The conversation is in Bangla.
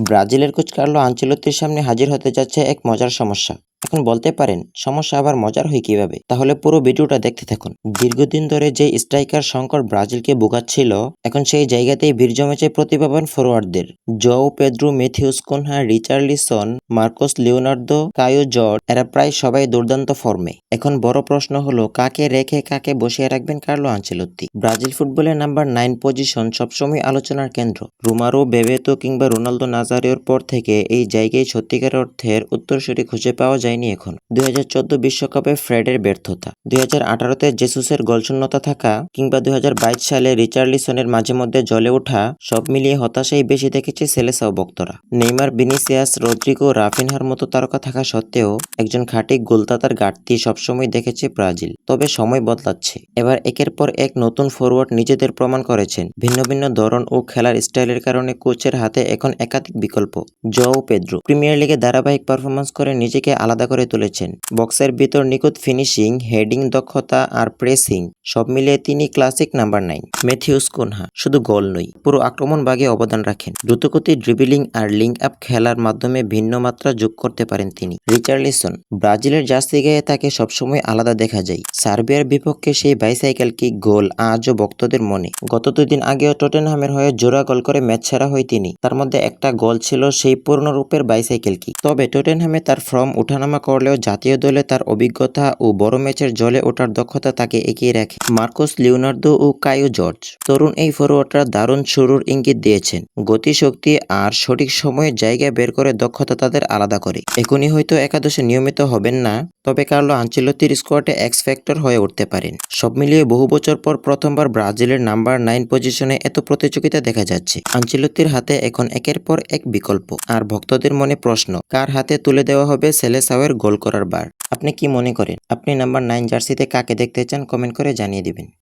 ব্রাজিলের কোচ কার্লো আঞ্চেলত্তির সামনে হাজির হতে যাচ্ছে এক মজার সমস্যা। এখন বলতে পারেন, সমস্যা আবার মজার হয় কীভাবে? তাহলে পুরো ভিডিওটা দেখতে থাকুন। দীর্ঘদিন ধরে যে স্ট্রাইকার সংকট ব্রাজিলকে ভোগাচ্ছিল, এখন সেই জায়গাতেই ভিড় জমেছে প্রতিভাবান ফরোয়ার্ডদের। Joao Pedro Matheus Cunha, Richarlison, Marcos Leonardo, Kaio Jorge, এরা প্রায় সবাই দুর্দান্ত ফর্মে। এখন বড় প্রশ্ন হলো, কাকে রেখে কাকে বসিয়ে রাখবেন কার্লো আঞ্চেলত্তি ব্রাজিল ফুটবলের নাম্বার নাইন পজিশন সবসময় আলোচনার কেন্দ্র। রুমারো, বেবেতো কিংবা রোনালদো নাজারিওর পর থেকে এই জায়গায় সত্যিকার অর্থের উত্তরসূরি খুঁজে পাওয়া যায়নি এখন। দুই হাজার চোদ্দ বিশ্বকাপে ফ্রেডের ব্যর্থতা। দুই হাজার আঠারোতে জেসুসের গোলশূন্যতা থাকা কিংবা দুই হাজার বাইশ সালে রিচার্লিসনের মাঝে মধ্যে জ্বলে ওঠা সব মিলিয়ে হতাশাই বেশি দেখেছে সেলেসাও ভক্তরা। নেইমার, বিনিসিয়াস, রদ্রিগো, রাফিনহার মতো তারকা থাকা সত্ত্বেও একজন খাঁটি গোলদাতার ঘাটতি সবসময় দেখেছে ব্রাজিল। তবে সময় বদলাচ্ছে। এবার একের পর এক নতুন ফরওয়ার্ড নিজেদের প্রমাণ করেছেন। ভিন্ন ভিন্ন ধরন ও খেলার স্টাইলের কারণে কোচের হাতে এখন একাধিক বিকল্প। জও পেদ্রো। প্রিমিয়ার লিগে ধারাবাহিক পারফরমেন্স করে নিজেকে আলাদা করে তুলেছেন। বক্সের ভিতর নিখুঁত ফিনিশিং, হেডিং দক্ষতা আর প্রেসিং, সব মিলিয়ে তিনি classic number nine. Matheus Cunha, শুধু গোল নয় পুরো আক্রমণ ভাগে অবদান রাখেন। দ্রুতগতি, ড্রিবিলিং আর লিঙ্ক আপ খেলার মাধ্যমে ভিন্ন মাত্রা যোগ করতে পারেন তিনি। রিচার্লিসন, ব্রাজিলের জার্সি গায়ে তাকে সবসময় আলাদা দেখা যায়। সার্বিয়ার বিপক্ষে সেই বাইসাইকেল কিক গোল আজও ভক্তদের মনে? গত দুই দিন আগেও টটেনহামের হয়ে জোড়া গোল করে ম্যাচ ছাড়া হয় তিনি। তার মধ্যে একটা গোল ছিল সেই পূর্ণরূপের বাইসাইকেল কিক তবে টটেনহামে তার ফর্ম উঠানামা করলেও জাতীয় দলে তার অভিজ্ঞতা ও বড় ম্যাচের জলে ওঠার দক্ষতা তাকে এগিয়ে রাখে। মার্কোস লিওনার্দো ও কায়ো জর্জ। তরুণ এই ফরোয়ার্ডরা দারুণ শুরুর ইঙ্গিত দিয়েছেন। গতিশক্তি আর সঠিক সময়ে জায়গা বের করে দক্ষতা তাদের আলাদা করে। এখনই হয়তো একাদশে নিয়মিত হবেন না। তবে কার্লো আঞ্চলতির স্কোয়াডে এক্স ফ্যাক্টর হয়ে উঠতে পারেন। সব মিলিয়ে বহু বছর পর প্রথমবার ব্রাজিলের নাম্বার নাইন পজিশনে এত প্রতিযোগিতা দেখা যাচ্ছে। আঞ্চলতির হাতে এখন একের পর এক বিকল্প। আর ভক্তদের মনে প্রশ্ন, কার হাতে তুলে দেওয়া হবে সেলেসাওয়ের গোল করার বার? আপনি কি মনে করেন? আপনি নাম্বার নাইন জার্সিতে কাকে দেখতে চান কমেন্ট করে জানিয়ে দিবেন।